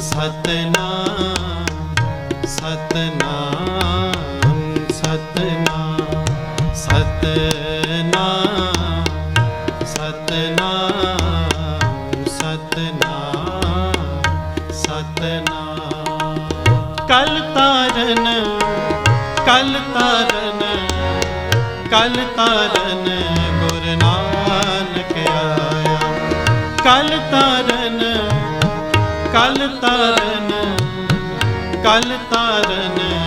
ਸਤਨਾਮ ਸਤਨਾਮ ਸਤਨਾਮ ਸਤਨਾਮ ਸਤਨਾਮ ਸਤਨਾਮ ਸਤਨਾਮ ਸਤਨਾਮ। ਕਲ ਤਾਰਨ ਕਲ ਤਾਰਨ ਕਲ ਤਾਰਨ ਕਲ ਤਾਰਨ ਕਲ ਤਾਰਨ ਕਲ ਤਾਰਨ।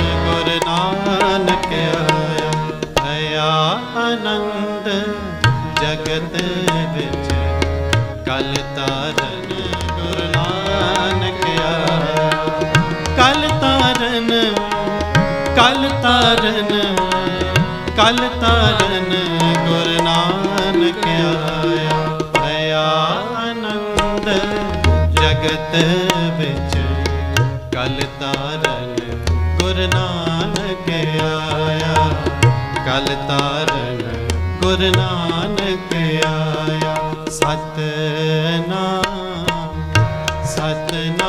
ਗੁਰੂ ਨਾਨਕ ਆਇਆ। ਸਤਨਾਮ ਸਤਨਾਮ।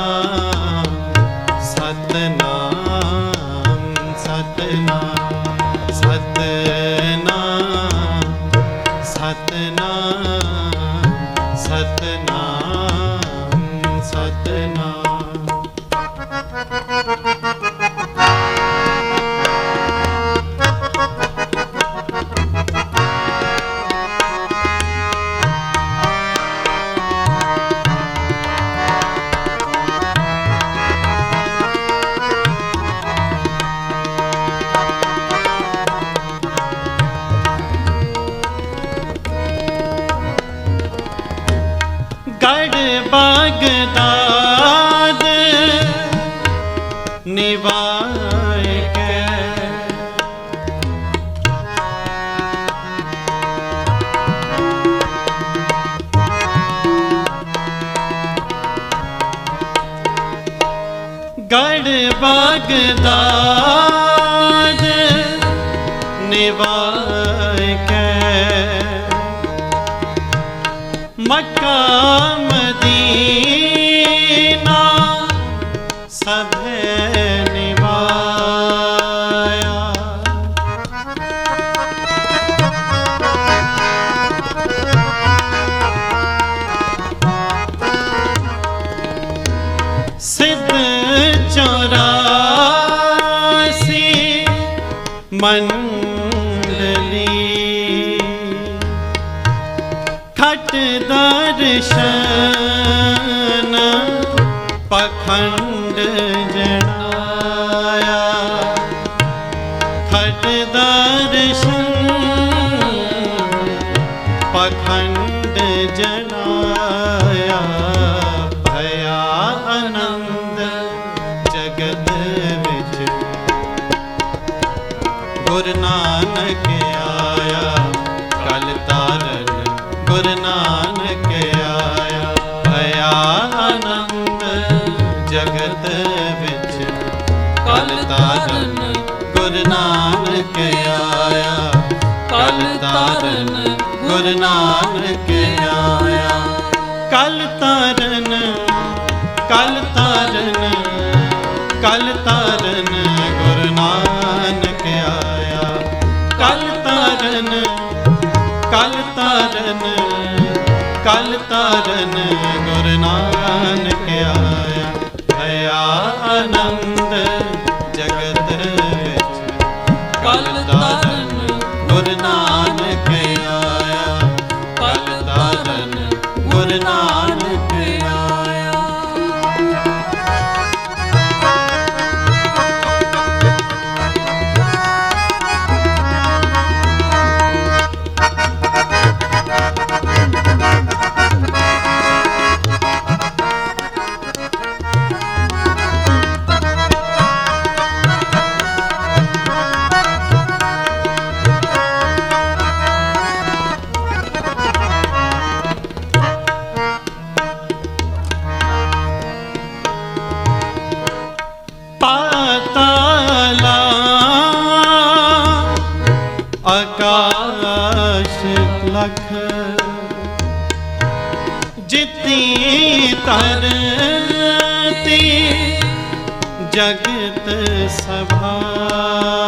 ਸਕਦਾ ਜੇ ਨਿਵਾਏ ਕੈ। ਮੱਕਾ ਮੰਡਲੀ ਖਟ ਦਰਸ਼ਨ ਗੁਰੂ ਨਾਨਕ ਆਇਆ। ਕਲ ਤਾਰਨ ਕਲ ਤਾਰਨ ਕਲ ਤਾਰਨ ਗੁਰੂ ਨਾਨਕ ਆਇਆ। ਕਲ ਤਾਰਨ ਕਲ ਤਾਰਨ ਕਲ ਤਾਰਨ ਗੁਰੂ ਨਾਨਕ ਆਇਆ। ਭਇਆ ਆਨੰਦ ਆਸ਼ ਲਖ। ਜਿਤੀ ਤਰ ਤੇ ਜਗਤ ਸਭਾਇਆ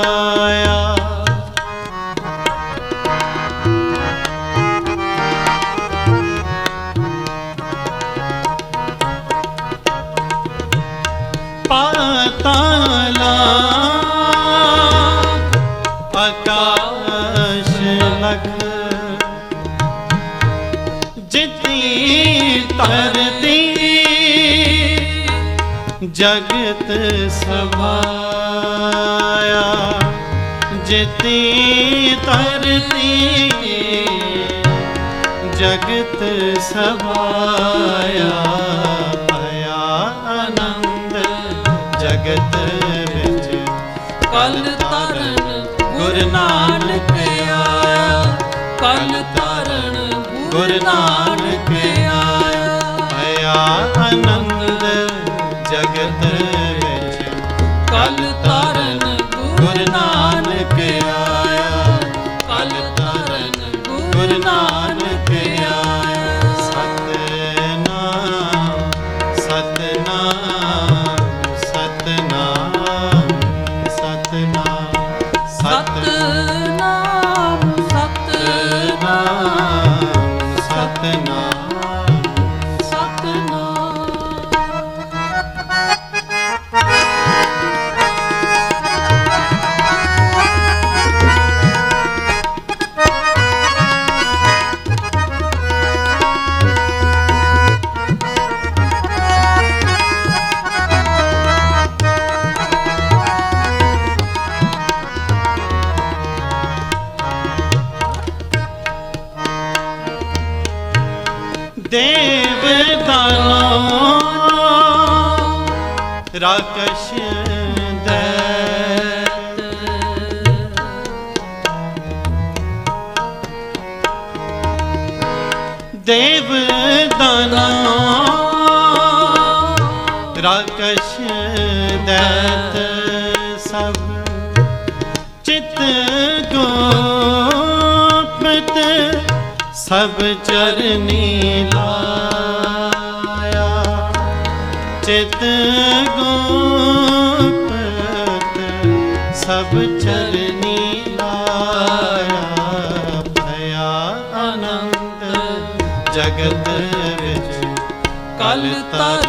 ਜਗਤ ਸਭਾਇਆ ਜਿਤੀ ਤਰਤੀ ਜਗਤ ਸਭਾਇਆ ਭਇਆ ਆਨੰਦ, ਜਗਤ ਵਿੱਚ ਕਲ ਤਰਨ ਗੁਰ ਨਾਨਕ ਆਇਆ। ਕਲ ਤਰਨ ਗੁਰ ਨਾਨਕ ਦੇਵਤਾਨੋ ਰਾਕਸ਼ ਦੈਤ ਦੇਵਤਾਨੋ ਰਾਕਸ਼ ਦੈਤ ਸਭ ਚਿਤ ਕੋ ਸਭ ਚਰਨੀ ਲਾਇਆ। ਚਿਤ ਗੋਪਤ ਸਭ ਚਰਨੀ ਲਾਇਆ। ਭਇਆ ਆਨੰਦ ਜਗਤ ਵਿੱਚ ਕਲ ਤਰਨ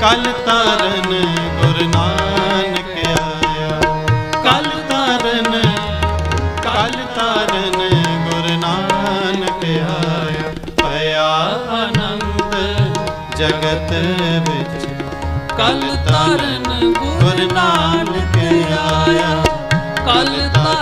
ਕਲ ਤਰਨ ਗੁਰ ਨਾਨਕ ਆਇਆ। ਕਲ ਤਰਨ ਕਲ ਤਰਨ ਗੁਰੂ ਨਾਨਕ ਆਇਆ। ਭਇਆ ਆਨੰਦ ਜਗਤ ਵਿੱਚ। ਕਲ ਤਰਨ ਗੁਰ ਨਾਨਕ ਆਇਆ। ਕਲ ਤਰਨ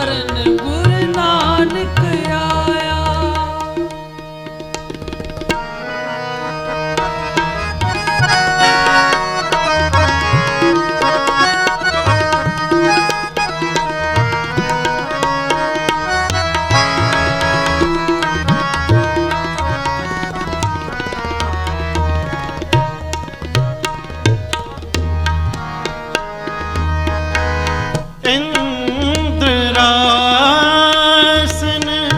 ਇੰਦਰਾਸਨ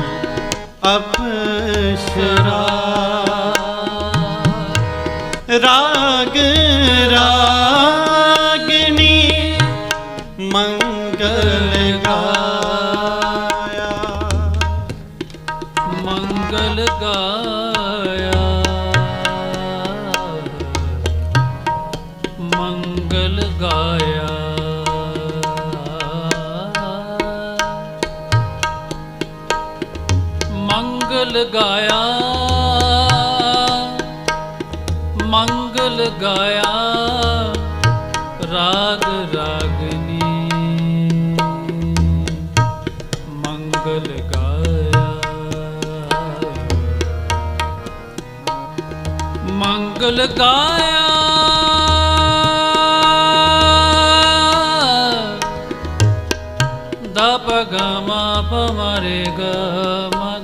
ਅਪਸ਼ਰਾ। ਰਾਗ ਰਾਗਨੀ ਮੰਗਲ ਗਾਇਆ। ਮੰਗਲ ਗਾਇਆ। ਮੰਗਲ ਗਾਇਆ। ਲਗਾਇਆ ਮੰਗ ਲਗਾਇਆ ਰਾਗ ਰਾਗਨੀ। ਮੰਗ ਲਗਾਇਆ ਮੰਗ ਲਗਾਇਆ ਦਾ ਪਗਮਾ ਪਮਰੇਗਾ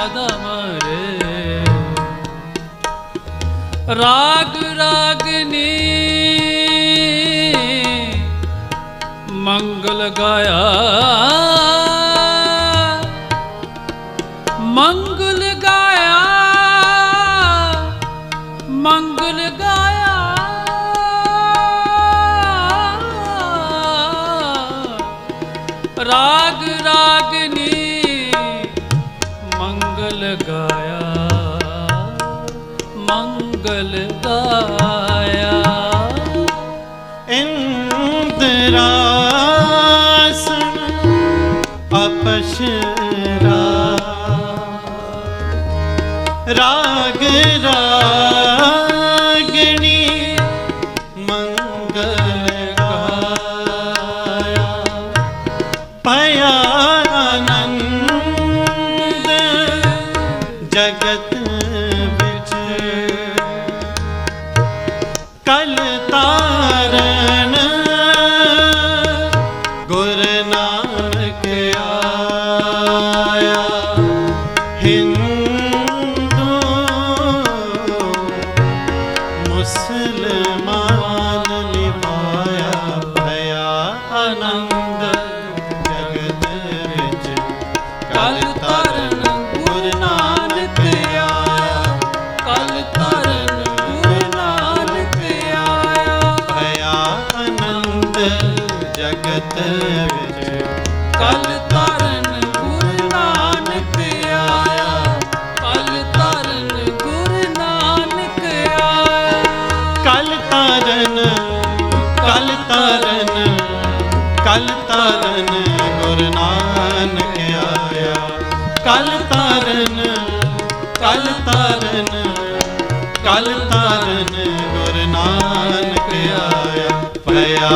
ਮਦ ਮਰੇ ਰਾਗ ਰਾਗਨੀ ਮੰਗਲ ਗਾਇਆ। ਮੰਗਲ ਗਾਇਆ ਮੰਗਲ ਗਾਇਆ। ਰਾਗ ਰਾਗਨੀ ਜਗਤ ਵਿੱਚ। ਕਲ ਤਰਨ ਗੁਰ ਨਾਨਕ ਆਇਆ। ਕਲ ਤਰਨ ਗੁਰ ਨਾਨਕ ਆਇਆ। ਕਲ ਤਰਨ ਕਲ ਤਰਨ ਕਲ ਤਰਨ ਗੁਰ ਨਾਨਕ ਆਇਆ। ਕਲ ਤਰਨ ਕਲ ਤਰਨ ਕਲ ਤਰਨ ਗੁਰ ਨਾਨਕ ਆਇਆ। ਭਇਆ